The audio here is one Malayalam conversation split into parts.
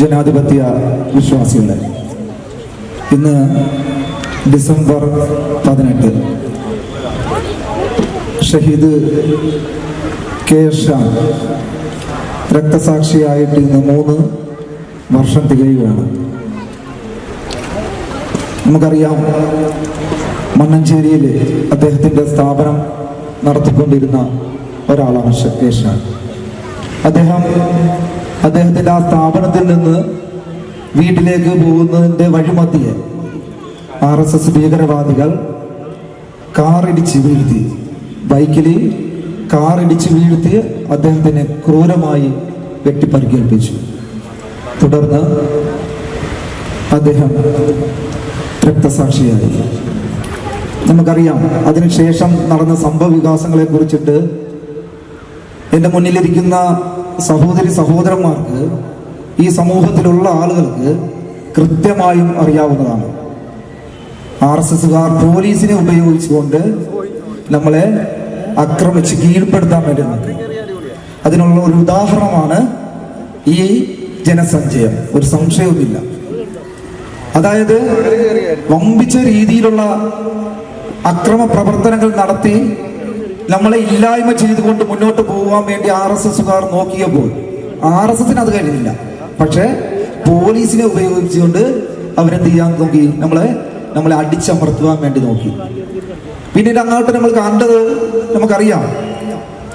ജനാധിപത്യ വിശ്വാസികളെ. ഇന്ന് ഡിസംബർ പതിനെട്ട് ഷഹീദ് കെ ഷാ രക്തസാക്ഷിയായിട്ട് ഇന്ന് മൂന്ന് വർഷം തികയുകയാണ്. നമുക്കറിയാം മണ്ണഞ്ചേരിയിൽ അദ്ദേഹത്തിന്റെ സ്ഥാപനം നടത്തിക്കൊണ്ടിരുന്ന ഒരാളാണ് ഷ- കെ ഷാ. അദ്ദേഹം അദ്ദേഹത്തിന്റെ ആ സ്ഥാപനത്തിൽ നിന്ന് വീട്ടിലേക്ക് പോകുന്നതിന്റെ വഴിമധ്യേ ആർ എസ് എസ് ഭീകരവാദികൾ കാറിടിച്ച് വീഴ്ത്തി. ബൈക്കിൽ കാറിടിച്ച് വീഴ്ത്തി അദ്ദേഹത്തിനെ ക്രൂരമായി വെട്ടിപ്പരിക്കേൽപ്പിച്ചു തുടർന്ന് അദ്ദേഹം രക്തസാക്ഷിയായി. നമുക്കറിയാം അതിനുശേഷം നടന്ന സംഭവ വികാസങ്ങളെ കുറിച്ചിട്ട് എന്റെ മുന്നിലിരിക്കുന്ന സഹോദരി സഹോദരന്മാർക്ക് ഈ സമൂഹത്തിലുള്ള ആളുകൾക്ക് കൃത്യമായും അറിയാവുന്നതാണ്. ആർ എസ് എസുകാർ പോലീസിനെ ഉപയോഗിച്ചുകൊണ്ട് നമ്മളെ ആക്രമിച്ച് കീഴ്പ്പെടുത്താൻ വേണ്ടി നോക്കി അതിനുള്ള ഒരു ഉദാഹരണമാണ് ഈ ജനസഞ്ചയം. ഒരു സംശയവുമില്ല. അതായത് വമ്പിച്ച രീതിയിലുള്ള അക്രമ പ്രവർത്തനങ്ങൾ നടത്തി നമ്മളെ ഇല്ലായ്മ ചെയ്തുകൊണ്ട് മുന്നോട്ട് പോകാൻ വേണ്ടി ആർ എസ് എസുകാർ നോക്കിയപ്പോൾ ആർ എസ് എസിന് അത് കഴിഞ്ഞില്ല. പക്ഷേ പോലീസിനെ ഉപയോഗിച്ചുകൊണ്ട് അവരെന്ത് ചെയ്യാൻ നോക്കി? നമ്മളെ നമ്മളെ അടിച്ചമർത്തുവാൻ വേണ്ടി നോക്കി. പിന്നീട് അങ്ങോട്ട് നമ്മൾ കണ്ടത് നമുക്കറിയാം.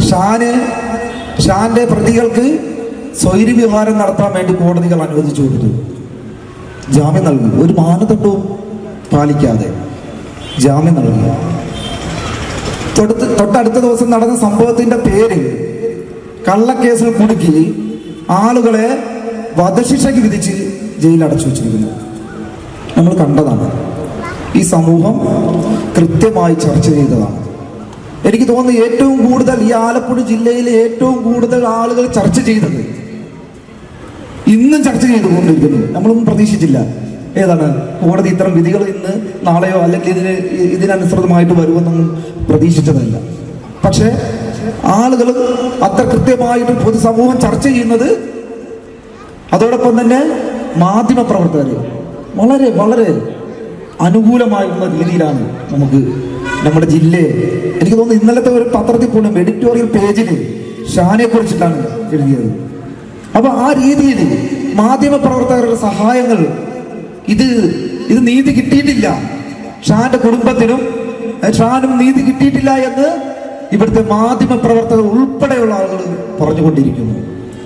ഷാന് ഷാന്റെ പ്രതികൾക്ക് സ്വൈര്യവ്യവഹാരം വിഹാരം നടത്താൻ വേണ്ടി കോടതികൾ അനുവദിച്ചു കൊടുത്തു. ജാമ്യം നൽകി. ഒരു മാനദണ്ഡവും പാലിക്കാതെ ജാമ്യം നൽകി. തൊട്ടടുത്ത തൊട്ടടുത്ത ദിവസം നടന്ന സംഭവത്തിന്റെ പേര് കള്ളക്കേസിൽ കുടുക്കി ആളുകളെ വധശിക്ഷയ്ക്ക് വിധിച്ച് ജയിലിൽ അടച്ചു വെച്ചിരിക്കുന്നു. നമ്മൾ കണ്ടതാണ്. ഈ സമൂഹം കൃത്യമായി ചർച്ച ചെയ്തതാണ്. എനിക്ക് തോന്നുന്നു ഏറ്റവും കൂടുതൽ ഈ ആലപ്പുഴ ജില്ലയിലെ ഏറ്റവും കൂടുതൽ ആളുകൾ ചർച്ച ചെയ്തത് ഇന്നും ചർച്ച ചെയ്തുകൊണ്ടിരിക്കുന്നു. നമ്മളൊന്നും പ്രതീക്ഷിച്ചില്ല. ഏതാണ്? കോടതി ഇത്തരം വിധികൾ ഇന്ന് നാളെയോ അല്ലെങ്കിൽ ഇതിന് ഇതിനനുസൃതമായിട്ട് വരുമെന്നൊന്നും പ്രതീക്ഷിച്ചതല്ല. പക്ഷേ ആളുകൾ അത്ര കൃത്യമായിട്ട് പൊതുസമൂഹം ചർച്ച ചെയ്യുന്നത് അതോടൊപ്പം തന്നെ മാധ്യമ പ്രവർത്തകർ വളരെ വളരെ അനുകൂലമായിരുന്ന രീതിയിലാണ് നമുക്ക് നമ്മുടെ ജില്ലയെ. എനിക്ക് തോന്നുന്നു ഇന്നലത്തെ ഒരു പത്രത്തിൽ പോലും എഡിറ്റോറിയൽ പേജിൽ ഷാനെ കുറിച്ചിട്ടാണ് എഴുതിയത്. അപ്പൊ ആ രീതിയിൽ മാധ്യമ പ്രവർത്തകരുടെ സഹായങ്ങൾ ഇത് ഇത് നീതി കിട്ടിയിട്ടില്ല. ഷാന്റെ കുടുംബത്തിനും ഷാനും നീതി കിട്ടിയിട്ടില്ല എന്ന് ഇവിടുത്തെ മാധ്യമ പ്രവർത്തകർ ഉൾപ്പെടെയുള്ള ആളുകൾ പറഞ്ഞുകൊണ്ടിരിക്കുന്നു.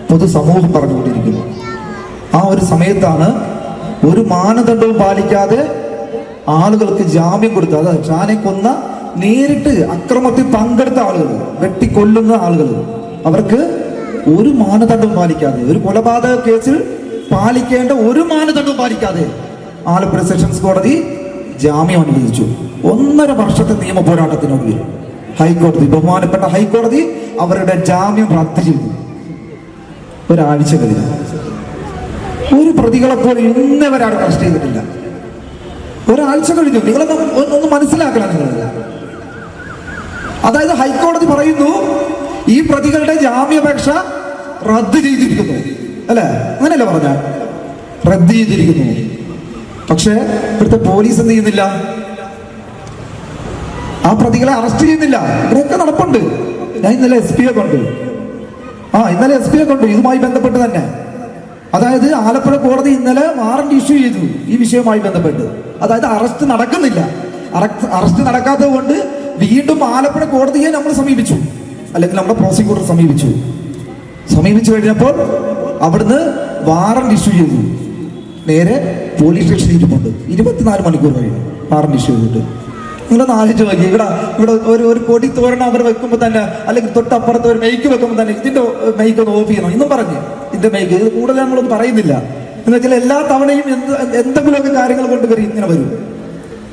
പൊതുസമൂഹം പറഞ്ഞുകൊണ്ടിരിക്കുന്നു. ആ ഒരു സമയത്താണ് ഒരു മാനദണ്ഡവും പാലിക്കാതെ ആളുകൾക്ക് ജാമ്യം കൊടുത്തത്. അതായത് ഷാനെ കൊന്ന നേരിട്ട് അക്രമത്തിൽ പങ്കെടുത്ത ആളുകൾ വെട്ടിക്കൊല്ലുന്ന ആളുകൾ അവർക്ക് ഒരു മാനദണ്ഡവും പാലിക്കാതെ ഒരു കൊലപാതക കേസിൽ പാലിക്കേണ്ട ഒരു മാനദണ്ഡവും പാലിക്കാതെ ആലപ്പുഴ സെഷൻസ് കോടതി ജാമ്യം അനുവദിച്ചു ഒന്നര വർഷത്തെ നിയമ പോരാട്ടത്തിനൊടുവിൽ ഹൈക്കോടതി ബഹുമാനപ്പെട്ട ഹൈക്കോടതി അവരുടെ ജാമ്യം റദ്ദ് ചെയ്തു. ഒരാഴ്ച കഴിഞ്ഞു ഒരു പ്രതികളെ പോലും ഇന്നവരാരും അറസ്റ്റ് ചെയ്തിട്ടില്ല. ഒരാഴ്ച കഴിഞ്ഞു. നിങ്ങളൊന്നും ഒന്ന് മനസ്സിലാക്കണം നിങ്ങൾ അതായത് ഹൈക്കോടതി പറയുന്നു ഈ പ്രതികളുടെ ജാമ്യാപേക്ഷ റദ്ദ് ചെയ്തിരിക്കുന്നു. അല്ലേ? അങ്ങനെയല്ല പറഞ്ഞ റദ്ദ് ചെയ്തിരിക്കുന്നു. പക്ഷേ ഇവിടുത്തെ പോലീസ് എന്ത് ചെയ്യുന്നില്ല? ആ പ്രതികളെ അറസ്റ്റ് ചെയ്യുന്നില്ല. ഇവിടെയൊക്കെ നടപ്പുണ്ട്. ഞാൻ ഇന്നലെ എസ് പിയെ കണ്ടു. ആ ഇന്നലെ എസ് പിയെ കണ്ടു. ഇതുമായി ബന്ധപ്പെട്ട് തന്നെ. അതായത് ആലപ്പുഴ കോടതി ഇന്നലെ വാറന്റ് ഇഷ്യൂ ചെയ്തു ഈ വിഷയവുമായി ബന്ധപ്പെട്ട്. അതായത് അറസ്റ്റ് നടക്കുന്നില്ല. അറ- അറസ്റ്റ് നടക്കാത്തത് കൊണ്ട് വീണ്ടും ആലപ്പുഴ കോടതിയെ നമ്മൾ സമീപിച്ചു. അല്ലെങ്കിൽ നമ്മുടെ പ്രോസിക്യൂട്ടർ സമീപിച്ചു. സമീപിച്ചു കഴിഞ്ഞപ്പോൾ അവിടുന്ന് വാറന്റ് ഇഷ്യൂ ചെയ്തു. നേരെ പോലീസ് സ്റ്റേഷൻ ഇരിപ്പുണ്ട്. ഇരുപത്തിനാല് മണിക്കൂർ കഴിയും വാറന്റ് ഇഷ്യൂ ചെയ്തിട്ട്. നിങ്ങളൊന്ന് ആലോചിച്ച് നോക്കി. ഇവിടെ ഇവിടെ ഒരു ഒരു കൊടി തോരണം അവർ വെക്കുമ്പോൾ തന്നെ അല്ലെങ്കിൽ തൊട്ടപ്പുറത്ത് ഒരു മെയ്ക്ക് വെക്കുമ്പോൾ തന്നെ ഇതിന്റെ മെയ്ക്ക് ഒന്ന് ഓഫ് ചെയ്യണം. ഇന്നും പറഞ്ഞു ഇതിന്റെ മെയ്ക്ക് ഇത് കൂടുതൽ നമ്മളൊന്നും പറയുന്നില്ല. എന്ന് വെച്ചാൽ എല്ലാ തവണയും എന്ത് എന്തെങ്കിലുമൊക്കെ കാര്യങ്ങൾ കൊണ്ട് കയറി ഇങ്ങനെ വരും.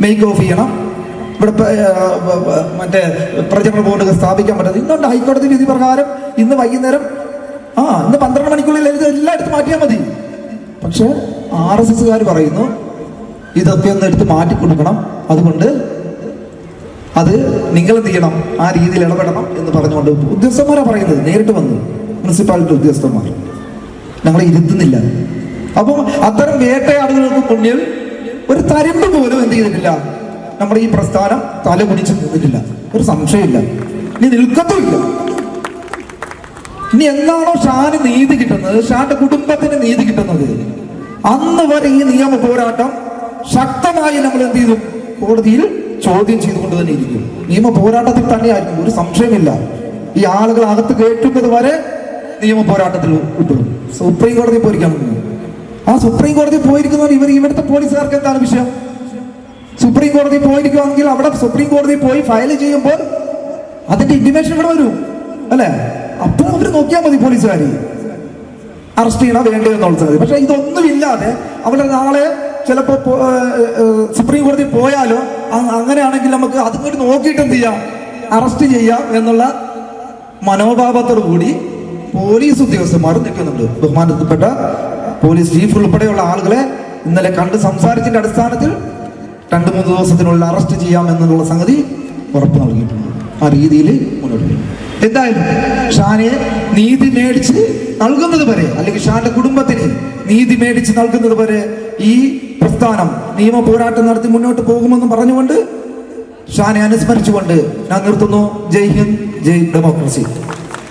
മെയ്ക്ക് ഓഫ് ചെയ്യണം. ഇവിടെ മറ്റേ പ്രചരണ ബോർഡ് സ്ഥാപിക്കാൻ പറ്റുന്നത് ഇന്നുണ്ട് ഹൈക്കോടതി വിധി പ്രകാരം ഇന്ന് വൈകുന്നേരം ആ ഇന്ന് പന്ത്രണ്ട് മണിക്കുള്ളിൽ എല്ലായിടത്തും മാറ്റിയാൽ മതി. പക്ഷെ ആർ എസ് എസ്സുകാർ പറയുന്നു ഇതൊക്കെ ഒന്ന് എടുത്ത് മാറ്റി കൊടുക്കണം. അതുകൊണ്ട് അത് നിങ്ങൾ എന്ത് ചെയ്യണം? ആ രീതിയിൽ ഇടപെടണം എന്ന് പറഞ്ഞുകൊണ്ട് ഉദ്യോഗസ്ഥന്മാരാണ് പറയുന്നത്. നേരിട്ട് വന്നു. മുനിസിപ്പാലിറ്റി ഉദ്യോഗസ്ഥന്മാർ. ഞങ്ങളെ ഇരുത്തുന്നില്ല. അപ്പം അത്തരം വേട്ടയാടുകൾക്ക് മുന്നിൽ ഒരു തരമ്പ് പോലും എന്ത് ചെയ്തിട്ടില്ല. നമ്മുടെ ഈ പ്രസ്ഥാനം തല കുടിച്ച് നിന്നിട്ടില്ല. ഒരു സംശയമില്ല. ഇനി നിൽക്കത്തുമില്ല. ഇനി എന്താണോ ഷാന് നീതി കിട്ടുന്നത്? ഷാന്റെ കുടുംബത്തിന് നീതി കിട്ടുന്നത്. അന്ന് വരെ ഈ നിയമ പോരാട്ടം ശക്തമായി നമ്മൾ എന്ത് ചെയ്തു? കോടതിയിൽ ചോദ്യം ചെയ്തുകൊണ്ട് തന്നെ ഇരിക്കും നിയമ പോരാട്ടത്തിൽ തന്നെയായിരിക്കും. ഒരു സംശയമില്ല. ഈ ആളുകൾ അകത്ത് കേട്ടുന്നത് വരെ നിയമ പോരാട്ടത്തിൽ കിട്ടും സുപ്രീം കോടതി പോയിരിക്കാൻ ആ സുപ്രീം കോടതി പോയിരിക്കുന്നവർ ഇവർ ഇവിടുത്തെ പോലീസുകാർക്ക് എന്താണ് വിഷയം? സുപ്രീം കോടതി പോയിരിക്കുവാണെങ്കിൽ അവിടെ സുപ്രീം കോടതി പോയി ഫയൽ ചെയ്യുമ്പോൾ അതിന്റെ ഇന്റിമേഷൻ ഇവിടെ വരും. അല്ലെ? അപ്പൊ അവർ നോക്കിയാൽ മതി പോലീസുകാർ അറസ്റ്റ് ചെയ്യണ വേണ്ടോ എന്നുള്ളത് പക്ഷേ പക്ഷെ ഇതൊന്നുമില്ലാതെ അവിടെ നാളെ ചിലപ്പോ സുപ്രീം കോടതി പോയാലോ അങ്ങനെയാണെങ്കിൽ നമുക്ക് അതുകൊണ്ട് നോക്കിയിട്ട് എന്ത് ചെയ്യാം? അറസ്റ്റ് ചെയ്യാം എന്നുള്ള മനോഭാവത്തോടു കൂടി പോലീസ് ഉദ്യോഗസ്ഥന്മാർ നിൽക്കുന്നുണ്ട്. ബഹുമാനത്തിൽപ്പെട്ട പോലീസ് ചീഫ് ഉൾപ്പെടെയുള്ള ആളുകളെ ഇന്നലെ കണ്ട് സംസാരിച്ചതിന്റെ അടിസ്ഥാനത്തിൽ രണ്ട് മൂന്ന് ദിവസത്തിനുള്ളിൽ അറസ്റ്റ് ചെയ്യാം എന്നുള്ള സംഗതി ഉറപ്പ് നൽകിയിട്ടുണ്ട്. ആ രീതിയിൽ മുന്നോട്ട് പോകും എന്തായാലും ഷാനെ നീതി മേടിച്ച് നൽകുന്നത് വരെ അല്ലെങ്കിൽ ഷാന്റെ കുടുംബത്തിന് നീതി മേടിച്ച് നൽകുന്നത് വരെ ഈ പ്രസ്ഥാനം നിയമ പോരാട്ടം നടത്തി മുന്നോട്ട് പോകുമെന്ന് പറഞ്ഞുകൊണ്ട് ഷാനെ അനുസ്മരിച്ചുകൊണ്ട് ഞാൻ നിർത്തുന്നു. ജയ് ഹിന്ദ് ജയ് ഡെമോക്രസി.